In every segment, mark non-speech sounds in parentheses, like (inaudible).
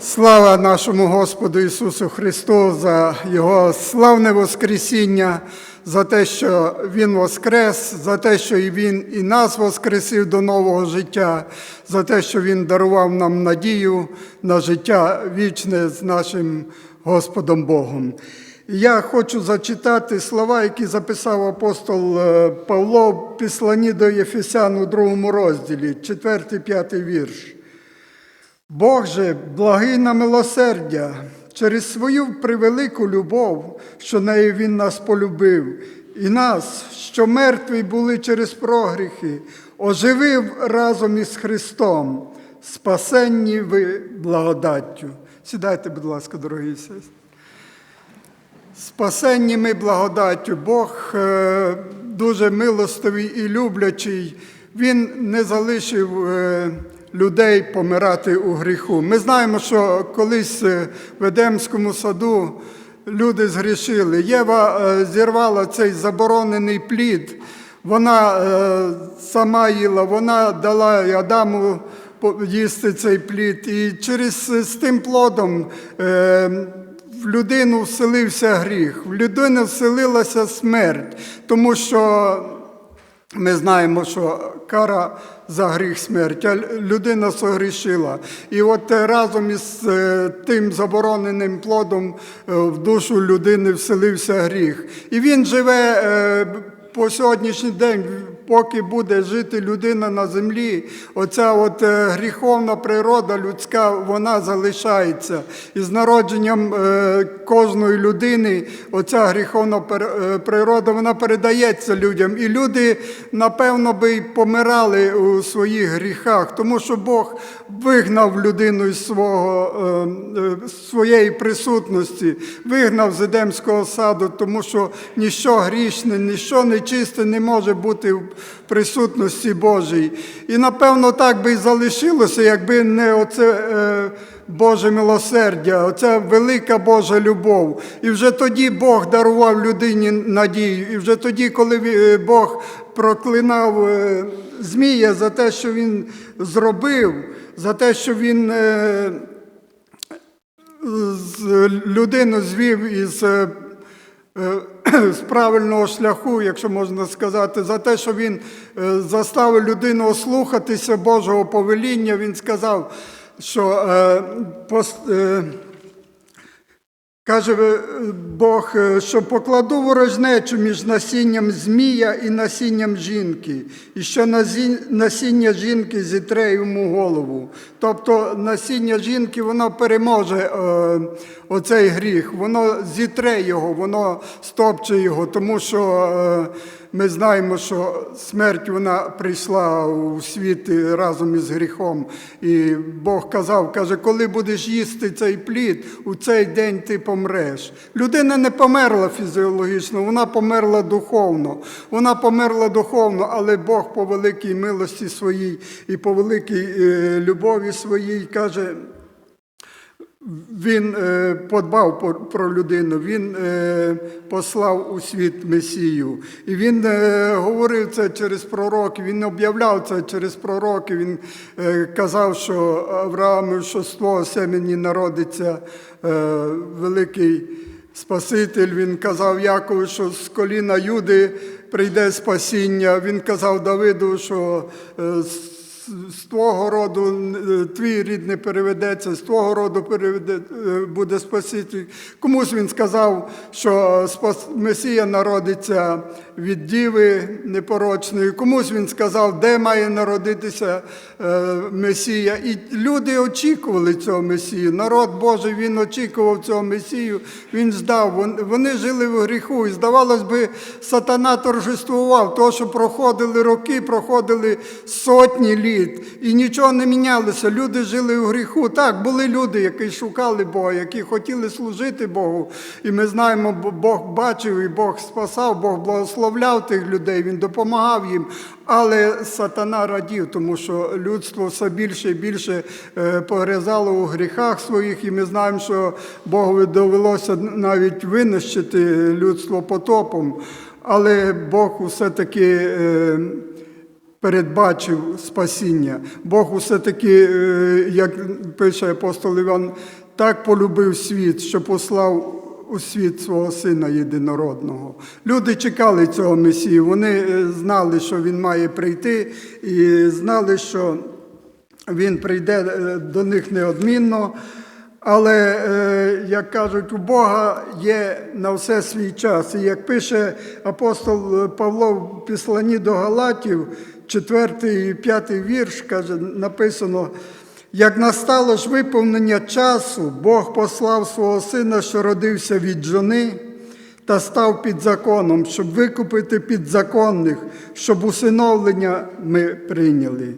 Слава нашому Господу Ісусу Христу за Його славне Воскресіння, за те, що Він воскрес, за те, що Він і нас воскресив до нового життя, за те, що Він дарував нам надію на життя вічне з нашим Господом Богом. Я хочу зачитати слова, які записав апостол е, Павло в Післані до Єфесян у другому розділі, 4-5 вірш. Бог же, благий на милосердя, через свою превелику любов, що нею Він нас полюбив, і нас, що мертві були через прогріхи, оживив разом із Христом, спасенні ви благодаттю. Сідайте, будь ласка, дорогі сестри. Спасенні ми благодаттю. Бог е, дуже милостивий і люблячий. Він не залишив е, людей помирати у гріху. Ми знаємо, що колись е, в Едемському саду люди згрішили. Єва е, зірвала цей заборонений плід. Вона е, сама їла, вона дала Адаму їсти цей плід. І через з тим плодом. В людину вселився гріх, в людину вселилася смерть, тому що ми знаємо, що кара за гріх смерть, а людина согрішила. І от е, разом із е, тим забороненим плодом е, в душу людини вселився гріх. І він живе по сьогоднішній день, поки буде жити людина на землі, оця от е, гріховна природа людська, вона залишається. І з народженням е, кожної людини оця гріховна е, природа, вона передається людям. І люди, напевно, би й помирали у своїх гріхах, тому що Бог вигнав людину із свого, своєї присутності, вигнав з Едемського саду, тому що ніщо грішне, ніщо нечисте не може бути присутності Божій. І напевно так би і залишилося, якби не оце. е, Боже милосердя, оця велика Божа любов. І вже тоді Бог дарував людині надію. І вже тоді, коли е, Бог проклинав е, Змія за те, що він зробив, за те, що він е, людину звів із е, (clears throat) з правильного шляху, якщо можна сказати, за те, що він е, заставив людину ослухатися Божого повеління, він сказав, що е, е, Каже е, Бог, е, що покладу ворожнечу між насінням змія і насінням жінки, і що насіння жінки зітре йому голову. Тобто насіння жінки воно переможе е, оцей гріх, воно зітре його, воно стопче його, тому що ми знаємо, що смерть вона прийшла у світ разом із гріхом. І Бог казав, каже, коли будеш їсти цей плід, у цей день ти помреш. Людина не померла фізіологічно, вона померла духовно. Вона померла духовно, але Бог по великій милості своїй і по великій е, любові своїй каже. Він е, подбав про людину, він е, послав у світ Месію. І він е, говорив це через пророків, він об'являв це через пророків. Він казав, що Аврааму, що з семені народиться великий Спаситель. Він казав Якову, що з коліна Юди прийде спасіння. Він казав Давиду, що з з твого роду е, твій рід не переведеться, з твого роду переведе, е, буде Спаситель. Комусь він сказав, що Месія народиться від діви непорочної. Комусь він сказав, де має народитися е, Месія. І люди очікували цього Месію. Народ Божий він очікував цього Месію. Він ждав. Вони жили в гріху. І здавалось би, сатана торжествував, то, що проходили роки, проходили сотні літ, і нічого не мінялося. Люди жили у гріху. Так, були люди, які шукали Бога, які хотіли служити Богу. І ми знаємо, Бог бачив і Бог спасав, Бог благословляв тих людей, Він допомагав їм. Але сатана радів, тому що людство все більше і більше е, погрязало у гріхах своїх, і ми знаємо, що Богові довелося навіть винищити людство потопом. Але Бог все-таки е, передбачив спасіння. Бог усе таки, е, як пише апостол Іван, так полюбив світ, що послав у світ свого сина єдинородного. Люди чекали цього Месії, вони е, знали, що він має прийти, і знали, що він прийде е, до них неодмінно. Але, е, як кажуть, у Бога є на все свій час. І як пише апостол Павло в післанні до Галатів, 4 і 5 вірш, каже, написано, як настало ж виповнення часу, Бог послав свого сина, що родився від жони, та став під законом, щоб викупити підзаконних, щоб усиновлення ми прийняли.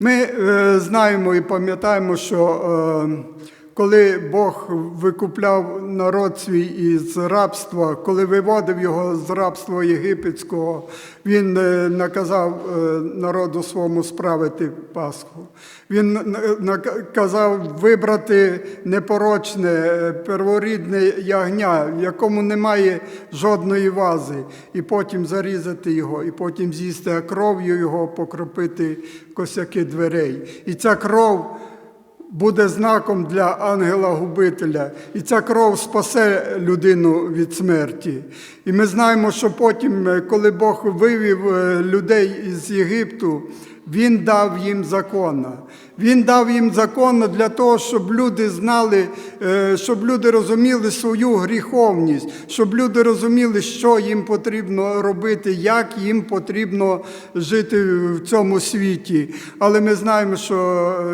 Ми е, знаємо і пам'ятаємо, що е, коли Бог викупляв народ свій із рабства, коли виводив його з рабства єгипетського, він е, наказав е, народу своєму справити Пасху. Він наказав вибрати непорочне, е, перворідне ягня, в якому немає жодної вази, і потім зарізати його, і потім з'їсти, кров'ю його покропити косяки дверей. І ця кров буде знаком для ангела-губителя, і ця кров спасе людину від смерті. І ми знаємо, що потім, е, коли Бог вивів е, людей із Єгипту, він дав їм закона. Він дав їм закон для того, щоб люди знали, е, щоб люди розуміли свою гріховність, щоб люди розуміли, що їм потрібно робити, як їм потрібно жити в цьому світі. Але ми знаємо, що,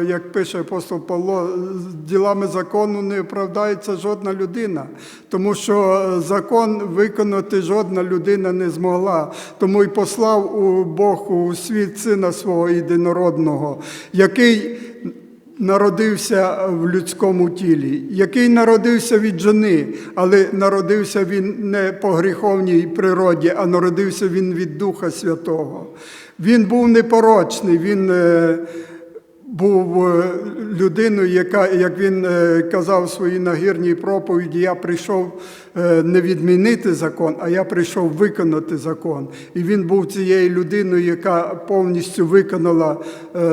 е, як пише апостол Павло, з ділами закону не оправдається жодна людина, тому що закон виконати жодна людина не змогла. Тому й послав у Бог у світ сина свого єдинородного, який народився в людському тілі, який народився від жони, але народився він не по гріховній природі, а народився він від Духа Святого. Він був непорочний, він е, був е, людиною, яка, як він е, казав в своїй нагірній проповіді, я прийшов е, не відмінити закон, а я прийшов виконати закон. І він був цією людиною, яка повністю виконала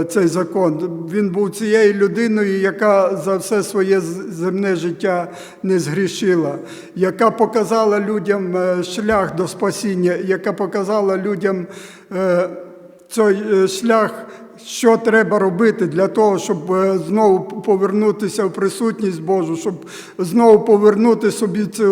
цей закон. Він був цією людиною, яка за все своє земне життя не згрішила, яка показала людям шлях до спасіння, яка показала людям. цей шлях, що треба робити для того, щоб е, знову повернутися в присутність Божу, щоб знову повернути собі цей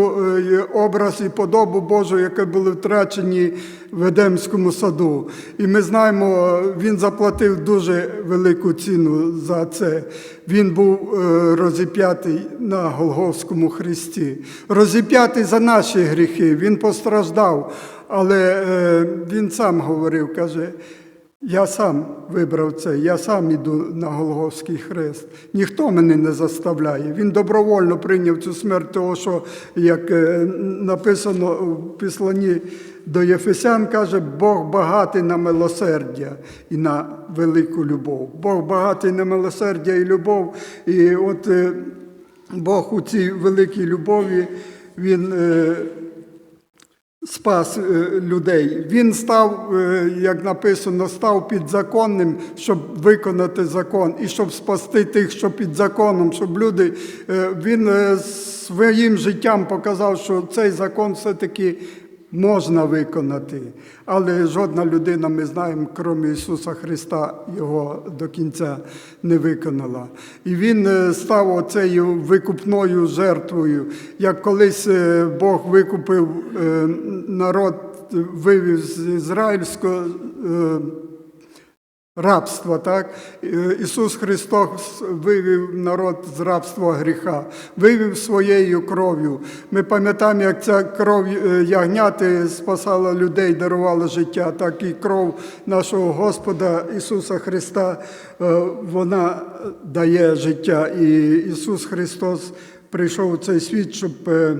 образ і подобу Божу, які були втрачені в Едемському саду. І ми знаємо, е, він заплатив дуже велику ціну за це. Він був е, розіп'ятий на Голговському хресті, розіп'ятий за наші гріхи. Він постраждав, але він сам говорив, каже. Я сам вибрав це, я сам іду на Голговський хрест. Ніхто мене не заставляє. Він добровольно прийняв цю смерть, того, що, як е, написано в післанні до Єфесян, каже, Бог багатий на милосердя і на велику любов. Бог багатий на милосердя і любов. І от е, Бог у цій великій любові, Він. Спас е, людей. Він став, е, як написано, став підзаконним, щоб виконати закон і щоб спасти тих, що під законом, щоб люди. е, Він своїм життям показав, що цей закон все-таки можна виконати. Але жодна людина, ми знаємо, крім Ісуса Христа, його до кінця не виконала. І Він е, став оцею викупною жертвою, як колись е, Бог викупив е, народ, вивів з ізраїльського. Рабства, так? Ісус Христос вивів народ з рабства гріха, вивів своєю кров'ю. Ми пам'ятаємо, як ця кров е, ягняти спасала людей, дарувала життя, так і кров нашого Господа Ісуса Христа, е, вона дає життя. І Ісус Христос прийшов у цей світ, щоб е,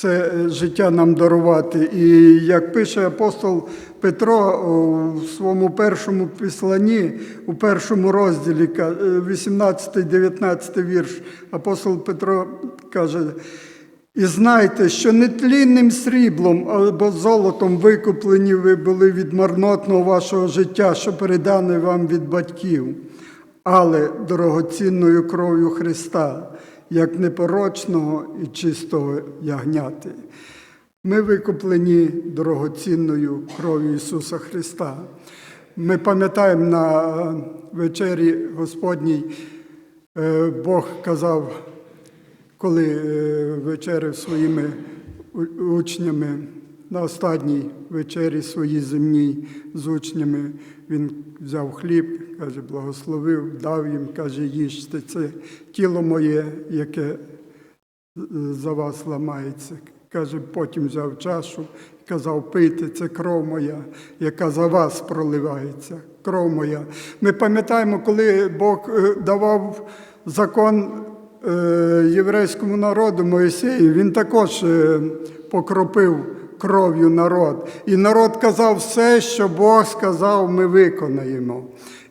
це е, життя нам дарувати. І як пише апостол Петро у своєму першому післанні, у першому розділі, 18-19 вірш, апостол Петро каже, І знайте, що нетлінним сріблом або золотом викуплені ви були від марнотного вашого життя, що передане вам від батьків, але дорогоцінною кров'ю Христа, як непорочного і чистого ягняти. Ми викуплені дорогоцінною кров'ю Ісуса Христа. Ми пам'ятаємо на е, вечері Господній, е, Бог казав, коли вечерив вечеряв своїми учнями на останній вечері своїй земній з учнями, він взяв хліб, каже, благословив, дав їм, каже, їжте, це тіло моє, яке за вас ламається. Каже, потім взяв чашу казав, пийте, це кров моя, яка за вас проливається. Кров моя. Ми пам'ятаємо, коли Бог е, давав закон е, єврейському народу Моїсею, він також е, покропив кров'ю народ. І народ казав, все, що Бог сказав, ми виконаємо.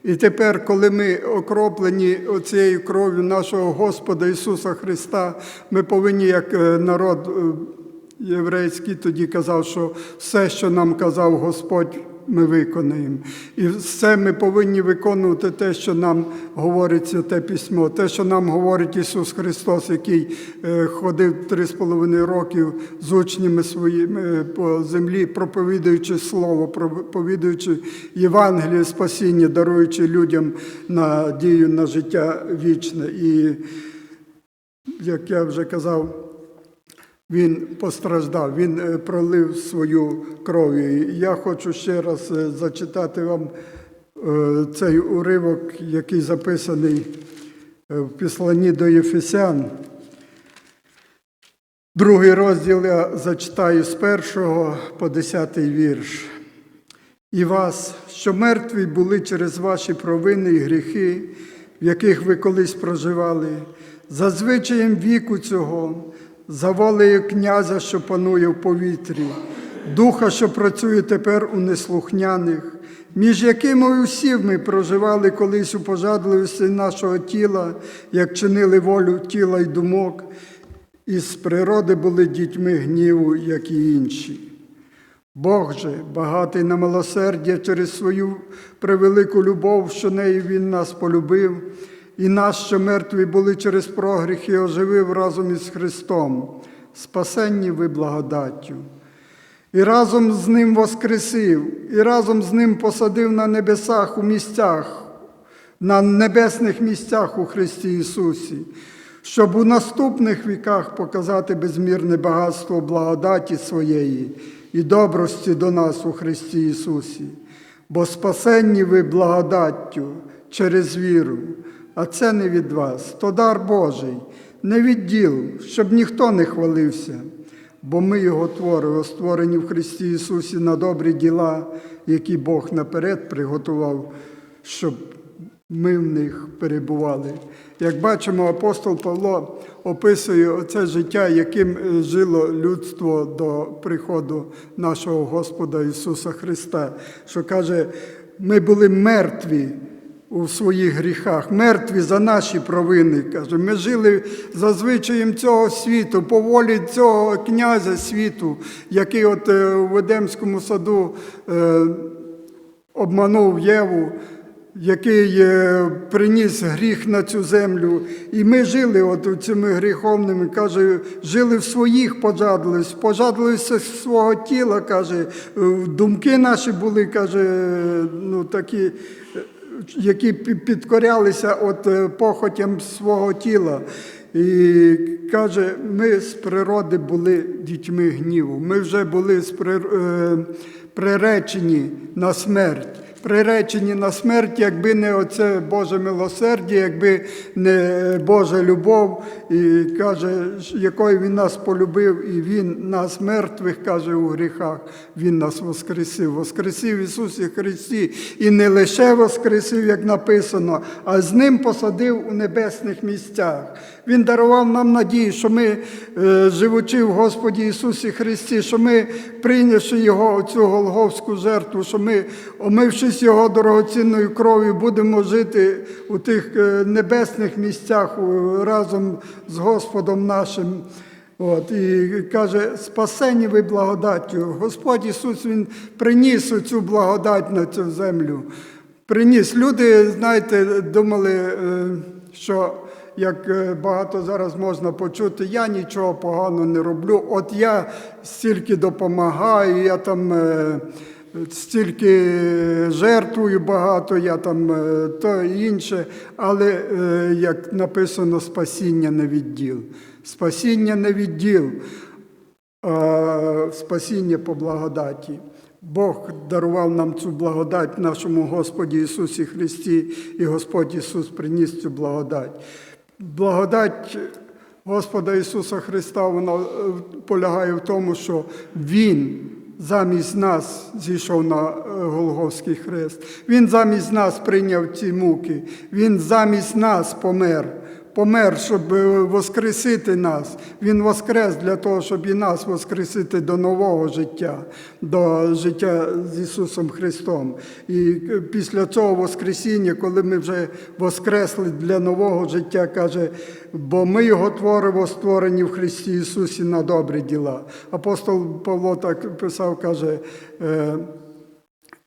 І тепер, коли ми окроплені цією кров'ю нашого Господа Ісуса Христа, ми повинні, як е, народ е, єврейський, тоді казав, що все, що нам казав Господь, ми виконаємо. І все ми повинні виконувати те, що нам говорить Святе Письмо, те, що нам говорить Ісус Христос, який е, ходив три з половиною років з учнями своїми е, по землі, проповідуючи Слово, проповідуючи Євангеліє спасіння, даруючи людям надію на життя вічне. І, як я вже казав, він постраждав, він е, пролив свою кров. І я хочу ще раз е, зачитати вам е, цей уривок, який записаний в післанні до Єфесян. Другий розділ я зачитаю з першого по десятий вірш. І вас, що мертві були через ваші провини і гріхи, в яких ви колись проживали, за звичаєм віку цього, за волею князя, що панує в повітрі, духа, що працює тепер у неслухняних, між якими усі ми проживали колись у пожадливості нашого тіла, як чинили волю тіла й думок, і з природи були дітьми гніву, як і інші. Бог же, багатий на милосердя через свою превелику любов, що нею Він нас полюбив, і нас, що мертві були через прогріх, і оживив разом із Христом, спасенні ви благодаттю. І разом з Ним воскресив, і разом з Ним посадив на небесах у місцях, на небесних місцях у Христі Ісусі, щоб у наступних віках показати безмірне багатство благодаті своєї і добрості до нас у Христі Ісусі, бо спасенні ви благодаттю через віру, а це не від вас, то дар Божий, не від діл, щоб ніхто не хвалився, бо ми Його твори, створені в Христі Ісусі на добрі діла, які Бог наперед приготував, щоб ми в них перебували. Як бачимо, апостол Павло описує оце життя, яким е, жило людство до приходу нашого Господа Ісуса Христа, що каже, ми були мертві у своїх гріхах, мертві за наші провини. Каже, ми жили за звичаєм цього світу, по волі цього князя світу, який от е, в Едемському саду е, обманув Єву, який е, приніс гріх на цю землю. І ми жили от цими гріховними, каже, жили в своїх пожадливостях, пожадливості свого тіла, каже, думки наші були, каже, ну такі. Які підкорялися от е, похотям свого тіла. І каже, ми з природи були дітьми гніву. Ми вже були е, приречені на смерть. Приречені на смерть, якби не оце Боже милосердя, якби не Божа любов, і каже, якою Він нас полюбив, і Він нас мертвих, каже, у гріхах, Він нас воскресив. Воскресив Ісусі Христі. І не лише воскресив, як написано, а з Ним посадив у небесних місцях. Він дарував нам надію, що ми, е, живучи в Господі Ісусі Христі, що ми, прийнявши Його цю Голговську жертву, що ми, омившись Його дорогоцінною кров'ю, будемо жити у тих е, небесних місцях разом з Господом нашим. От, і каже, спасені ви благодаттю. Господь Ісус Він приніс цю благодать на цю землю. Приніс. Люди, знаєте, думали, е, що як е, багато зараз можна почути, я нічого поганого не роблю. От я стільки допомагаю, я там. Стільки жертвую багато, я там е, то інше, але е, як написано, спасіння не від діл. Спасіння не від діл, а спасіння по благодаті. Бог дарував нам цю благодать нашому Господі Ісусі Христі, і Господь Ісус приніс цю благодать. Благодать Господа Ісуса Христа вона е, полягає в тому, що Він замість нас зійшов на Голговський хрест. Він замість нас прийняв ці муки. Він замість нас помер. Помер, щоб е, воскресити нас. Він воскрес для того, щоб і нас воскресити до нового життя, до життя з Ісусом Христом. І е, після цього Воскресіння, коли ми вже воскресли для нового життя, каже, бо ми його творимо, створені в Христі Ісусі на добрі діла. Апостол Павло так писав, каже. е,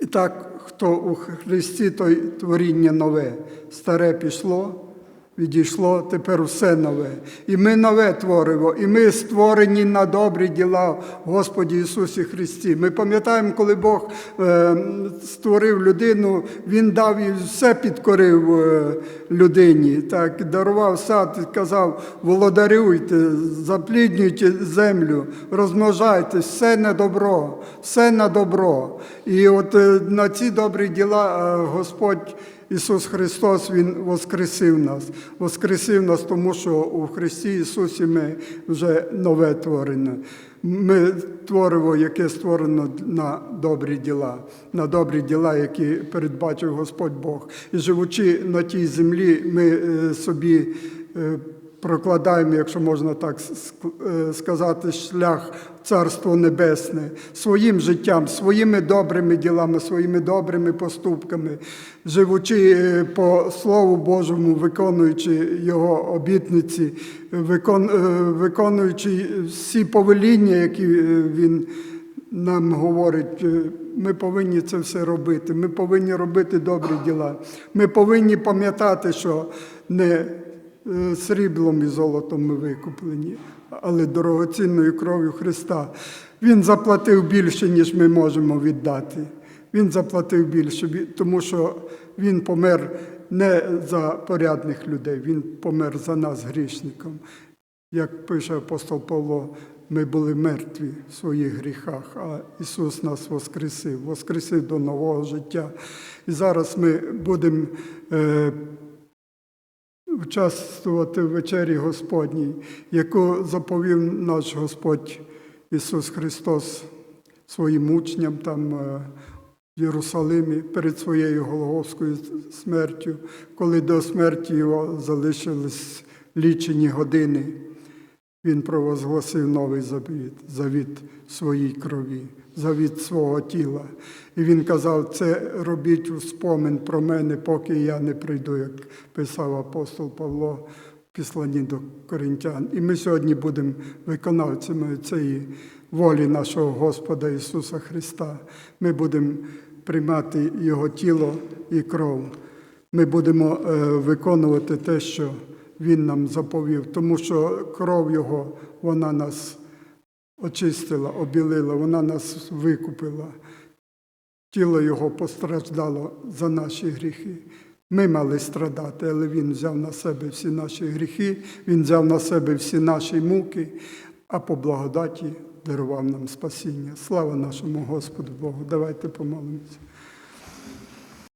і так, хто у Христі, той творіння нове. Старе пішло, відійшло, тепер все нове. І ми нове творимо, і ми створені на добрі діла Господі Ісусі Христі. Ми пам'ятаємо, коли Бог е, створив людину, Він дав і все підкорив е, людині. Так, дарував сад, казав, володарюйте, запліднюйте землю, розмножайтесь, все на добро, все на добро. І от е, на ці добрі діла Господь Ісус Христос Він воскресив нас. Воскресив нас, тому що у Христі Ісусі ми вже нове творене. Ми творимо, яке створено на добрі діла, на добрі діла, які передбачив Господь Бог. І живучи на тій землі, ми е, собі е, прокладаємо, якщо можна так е, сказати, шлях Царство Небесне своїм життям, своїми добрими ділами, своїми добрими поступками, живучи е, по Слову Божому, виконуючи Його обітниці, е, виконуючи всі повеління, які Він нам говорить, ми повинні це все робити. Ми повинні робити добрі діла. Ми повинні пам'ятати, що не сріблом і золотом ми викуплені, але дорогоцінною кров'ю Христа. Він заплатив більше, ніж ми можемо віддати. Він заплатив більше, тому що Він помер не за порядних людей, Він помер за нас, грішником. Як пише апостол Павло, ми були мертві в своїх гріхах, а Ісус нас воскресив, воскресив до нового життя. І зараз ми будемо е, участвувати в вечері Господній, яку заповів наш Господь Ісус Христос своїм учням там е, в Єрусалимі перед своєю Голговською смертю, коли до смерті його залишились лічені години. Він провозгласив новий завіт, завіт своїй крові, завіт свого тіла. І він казав, це робіть у спомин про мене, поки я не прийду, як писав апостол Павло в післанні до Коринтян. І ми сьогодні будемо виконавцями цієї волі нашого Господа Ісуса Христа. Ми будемо приймати Його тіло і кров. Ми будемо е, виконувати те, що Він нам заповів, тому що кров Його, вона нас очистила, обілила, вона нас викупила. Тіло Його постраждало за наші гріхи. Ми мали страдати, але Він взяв на себе всі наші гріхи, Він взяв на себе всі наші муки, а по благодаті дарував нам спасіння. Слава нашому Господу Богу. Давайте помолимося.